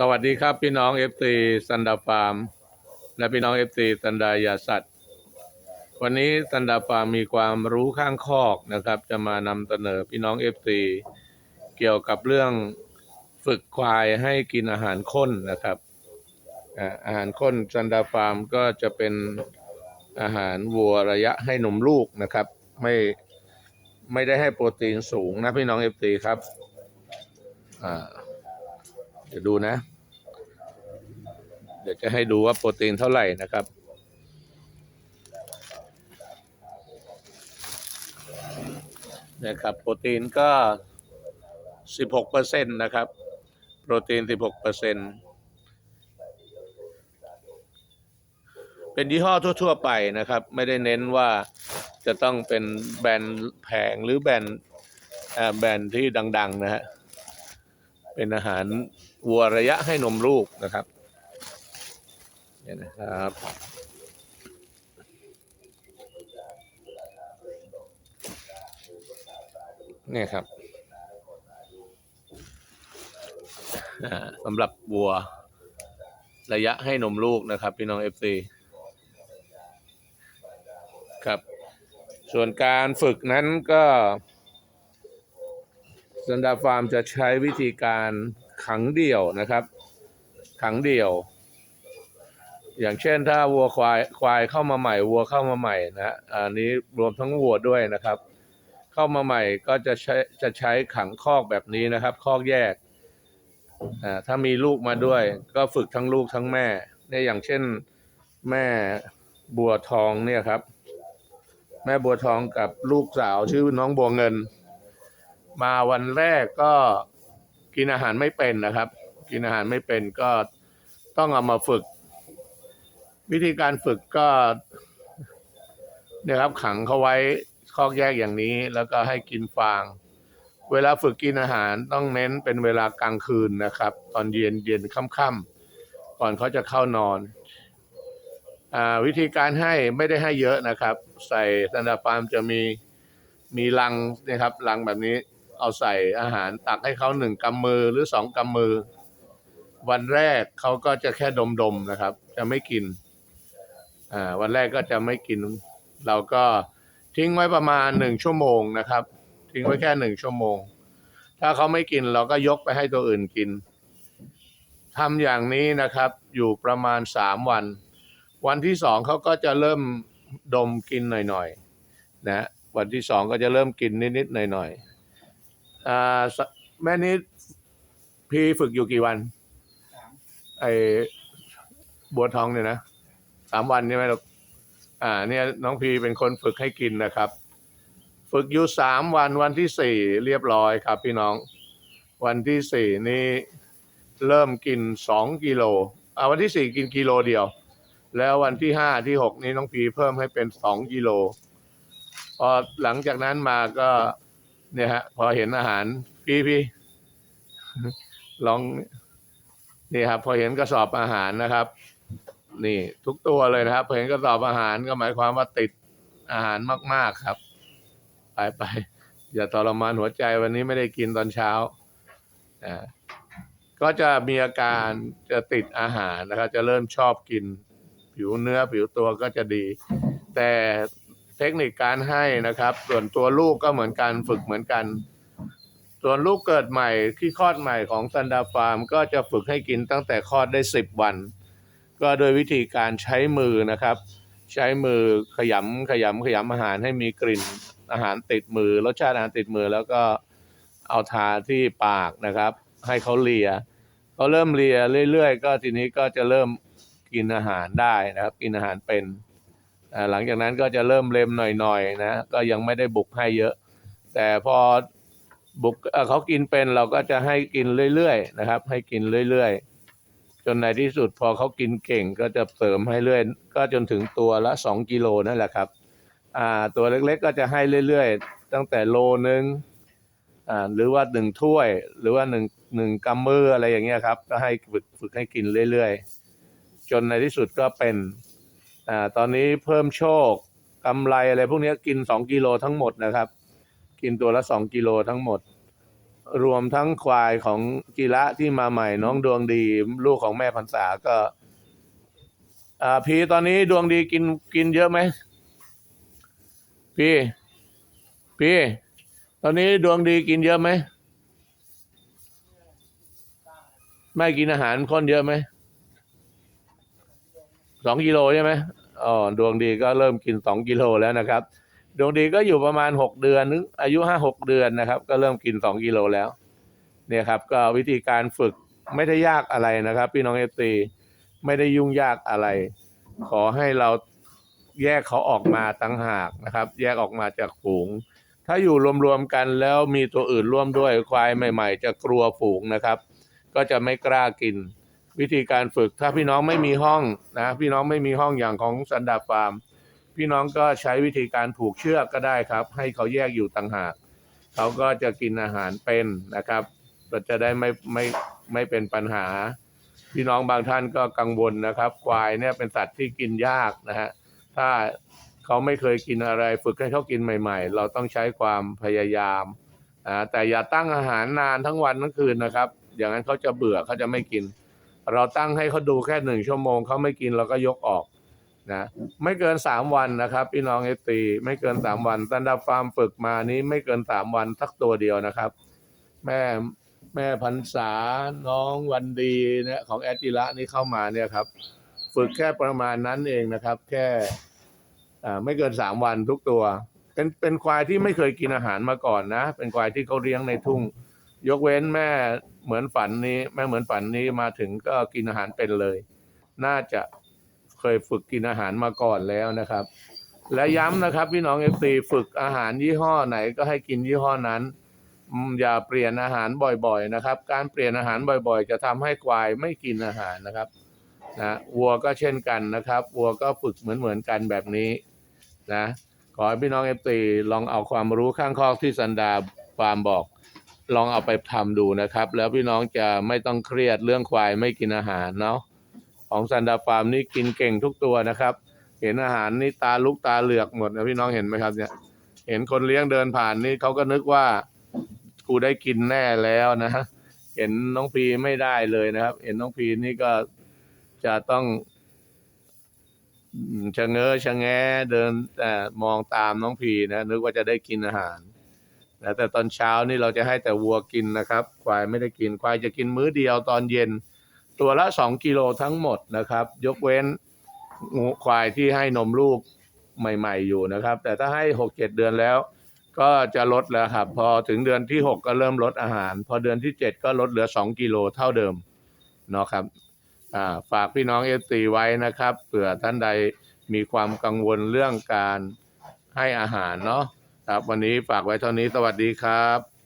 สวัสดีครับพี่น้องเอฟซีสันดาฟาร์ม และพี่น้องเอฟซีสันดายาสัตว์วันนี้สันดาฟาร์มมีความรู้ข้างคอกนะครับ จะมานำเสนอพี่น้องเอฟซีเกี่ยวกับเรื่องฝึกควายให้กินอาหารข้นนะครับอาหารข้นสันดาฟาร์มก็จะเป็นอาหารวัวระยะให้นมลูกนะครับ ไม่ไม่ได้ให้โปรตีนสูงนะพี่น้องเอฟซีครับอ่า เดี๋ยวดูนะ เดี๋ยวจะให้ดูว่าโปรตีนเท่าไหร่นะครับ นะครับ โปรตีนก็16เปอร์เซ็นต์นะครับ โปรตีน16เปอร์เซ็นต์เป็นยี่ห้อทั่ว ๆ ไปนะครับ ไม่ได้เน้นว่าจะต้องเป็นแบรนด์แพงหรือแบรนด์แบรนด์ที่ดัง ๆ นะฮะ เป็นอาหาร วัวระยะให้นมลูกนะครับเนี่ยนะครับเนี่ยครับสำหรับวัว ระยะให้นมลูกนะครับ พี่น้องเอฟซีครับ ส่วนการฝึกนั้นก็สันดาฟาร์มจะใช้วิธีการ ขังเดี่ยวนะครับ ขังเดี่ยว อย่างเช่นถ้าวัวควายควายเข้ามาใหม่วัวเข้ามาใหม่นะอันนี้รวมทั้งวัวด้วยนะครับ เข้ามาใหม่ก็จะใช้จะใช้ขังคอกแบบนี้นะครับ คอกแยกถ้ามีลูกมาด้วย ก็ฝึกทั้งลูกทั้งแม่เนี่ยอย่างเช่นแม่บัวทองเนี่ยครับ แม่บัวทองกับลูกสาวชื่อน้องบัวเงิน มาวันแรกก็ กินอาหารไม่เป็นนะครับ กินอาหารไม่เป็นก็ต้องเอามาฝึก วิธีการฝึกก็เนี่ยครับขังเขาไว้คอกแยกอย่างนี้ แล้วก็ให้กินฟาง เวลาฝึกกินอาหารต้องเน้นเป็นเวลากลางคืนนะครับ ตอนเย็นเย็นค่ำๆก่อนเขาจะเข้านอนอวิธีการให้ไม่ได้ให้เยอะนะครับ ใส่สันดาฟาร์มจะมีมีลังนะครับลังแบบนี้ เอาใส่อาหารตักให้เขาหนึ่งกำมือหรือสองกำมือ วันแรกเขาก็จะแค่ดมๆนะครับ จะไม่กินอ่าวันแรกก็จะไม่กิน เราก็ทิ้งไว้ประมาณหนึ่งชั่วโมงนะครับ ทิ้งไว้แค่หนึ่งชั่วโมง ถ้าเขาไม่กินเราก็ยกไปให้ตัวอื่นกินทำอย่างนี้นะครับ อยู่ประมาณสามวัน วันที่สองเขาก็จะเริ่มดมกินหน่อยๆนะวันที่สองก็จะเริ่มกินนิดๆหน่อยๆ อ่าสแม่นี้พี่ฝึกอยู่กี่วันไอ้บัวทองเนี่ยนะสามวันใช่ไหมลูกอ่า เนี่ยน้องพีเป็นคนฝึกให้กินนะครับ ฝึกอยู่สามวันวันที่สี่เรียบร้อยครับ พี่น้อง วันที่สี่นี่เริ่มกินสองกิโลอ่าวันที่สี่กินกิโลเดียว แล้ววันที่ห้าที่หกนี้น้องพีเพิ่มให้เป็นสองกิโลพอหลังจากนั้นมาก็ เนี่ยฮะ พอเห็นอาหาร พี่พี่ลองนี่ครับ พอเห็นกระสอบอาหารนะครับ นี่ ทุกตัวเลยนะครับพอเห็นกระสอบอาหารก็หมายความว่าติดอาหารมาก ๆครับ ไปไปอย่าทรมานหัวใจวันนี้ไม่ได้กินตอนเช้าอ่าก็จะมีอาการจะติดอาหารนะครับ จะเริ่มชอบกิน ผิวเนื้อผิวตัวก็จะดี แต่ เทคนิคการให้นะครับ ส่วนตัวลูกก็เหมือนกันฝึกเหมือนกัน ส่วนลูกเกิดใหม่ที่คลอดใหม่ของซันดาฟาร์ม ก็จะฝึกให้กินตั้งแต่คลอดได้ 10 วัน ก็โดยวิธีการใช้มือนะครับ ใช้มือขยำขยำขยำอาหารให้มีกลิ่นอาหารติดมือ รสชาติอาหารติดมือแล้วก็เอาทาที่ปากนะครับ ให้เขาเลียเขาเริ่มเลียเรื่อยๆ ก็ทีนี้ก็จะเริ่มกินอาหารได้นะครับ กินอาหารเป็น หลังจากนั้นก็จะเริ่มเล็มหน่อยๆนะก็ยังไม่ได้บุกให้เยอะ แต่พอบุกเขากินเป็นเราก็จะให้กินเรื่อยๆนะครับ ให้กินเรื่อยๆ จนในที่สุดพอเขากินเก่งก็จะเสริมให้เรื่อย ก็จนถึงตัวละสองกิโลนั่นแหละครับอ่าตัวเล็กๆก็จะให้เรื่อยๆ ตั้งแต่โลนึงอ่าหรือว่าหนึ่งถ้วย หรือว่าหนึ่งหนึ่งกำมืออะไรอย่างเงี้ยครับ ก็ให้ฝึกฝึกให้กินเรื่อยๆ จนในที่สุดก็เป็น อ่าตอนนี้เพิ่มโชคกำไรอะไรพวกนี้กินสองกิโลทั้งหมดนะครับ กินตัวละสองกิโลทั้งหมด รวมทั้งควายของกีระที่มาใหม่น้องดวงดี ลูกของแม่พันษาก็ อ่า พี่ตอนนี้ดวงดีกินกินเยอะไหมพี่ พี่ ตอนนี้ดวงดีกินเยอะไหมไม่กินอาหารคนเยอะไหมสองกิโลใช่ไหม อ๋อดวงดีก็เริ่มกินสองกิโลแล้วนะครับ ดวงดีก็อยู่ประมาณหกเดือนนึงอายุห้าหกเดือนนะครับ ก็เริ่มกินสองกิโลแล้ว เนี่ยครับ ก็วิธีการฝึกไม่ได้ยากอะไรนะครับ พี่น้องเอฟซีไม่ได้ยุ่งยากอะไร ขอให้เราแยกเขาออกมาตั้งหากนะครับ แยกออกมาจากฝูง ถ้าอยู่รวมๆกันแล้วมีตัวอื่นร่วมด้วยควายใหม่ ๆ จะกลัวฝูงนะครับ ก็จะไม่กล้ากิน วิธีการฝึกถ้าพี่น้องไม่มีห้องนะพี่น้องไม่มีห้องอย่างของสันดาฟาร์ม พี่น้องก็ใช้วิธีการผูกเชือกก็ได้ครับ ให้เขาแยกอยู่ต่างหากเขาก็จะกินอาหารเป็นนะครับก็จะได้ไม่ไม่ไม่เป็นปัญหา พี่น้องบางท่านก็กังวลนะครับ ควายเนี่ยเป็นสัตว์ที่กินยากนะฮะถ้าเขาไม่เคยกินอะไร ฝึกให้เขากินใหม่ ๆ เราต้องใช้ความพยายามอ่าแต่อย่าตั้งอาหารนานทั้งวันทั้งคืนนะครับ อย่างนั้นเขาจะเบื่อเขาจะไม่กิน เราตั้งให้เขาดูแค่หนึ่งชั่วโมงเขาไม่กินเราก็ยกออกนะไม่เกินสามวันนะครับ พี่น้องเอตีไม่เกินสามวันตันดาฟาร์มฝึกมานี้ไม่เกินสามวันสักตัวเดียวนะครับ แม่แม่พันษาน้องวันดีเนี่ยของแอดจิระนี่เข้ามาเนี่ยครับ ฝึกแค่ประมาณนั้นเองนะครับ แค่อ่าไม่เกินสามวันทุกตัว เป็นเป็นควายที่ไม่เคยกินอาหารมาก่อนนะ เป็นควายที่เขาเลี้ยงในทุ่ง ยกเว้นแม่เหมือนฝันนี้ แม่เหมือนฝันนี้มาถึงก็กินอาหารเป็นเลย น่าจะเคยฝึกกินอาหารมาก่อนแล้วนะครับ และย้ำนะครับพี่น้องเอฟซีฝึกอาหารยี่ห้อไหนก็ให้กินยี่ห้อนั้น อย่าเปลี่ยนอาหารบ่อยๆนะครับ การเปลี่ยนอาหารบ่อยๆ จะทำให้ควายไม่กินอาหารนะครับนะวัวก็เช่นกันนะครับ วัวก็ฝึกเหมือนๆกันแบบนี้นะขอให้พี่น้องเอฟซีลองเอาความรู้ข้างคอกที่สันดาฟาร์มบอก ลองเอาไปทำดูนะครับ แล้วพี่น้องจะไม่ต้องเครียดเรื่องควายไม่กินอาหารเนาะของซันดาฟาร์มนี่กินเก่งทุกตัวนะครับ เห็นอาหารนี่ตาลุกตาเหลือกหมดนะพี่น้องเห็นไหมครับเนี่ยเห็นคนเลี้ยงเดินผ่านนี่เขาก็นึกว่ากูได้กินแน่แล้วนะเห็นน้องพีไม่ได้เลยนะครับ เห็นน้องพีนี่ก็จะต้องชะเง้อชะแงเดินแต่มองตามน้องพีนะนึกว่าจะได้กินอาหาร นะแต่ตอนเช้านี่เราจะให้แต่วัวกินนะครับ ควายไม่ได้กิน ควายจะกินมื้อเดียวตอนเย็น ตัวละสองกิโลทั้งหมดนะครับ ยกเว้นควายที่ให้นมลูกใหม่ ๆ อยู่นะครับ แต่ถ้าให้หกเจ็ดเดือนแล้ว ก็จะลดแล้วครับ พอถึงเดือนที่หกก็เริ่มลดอาหาร พอเดือนที่เจ็ดก็ลดเหลือสองกิโลเท่าเดิมเนาะครับฝากพี่น้องเอฟซีไว้นะครับเผื่อท่านใดมีความกังวลเรื่องการให้อาหารเนาะ ครับ วันนี้ฝากไว้เท่านี้สวัสดีครับ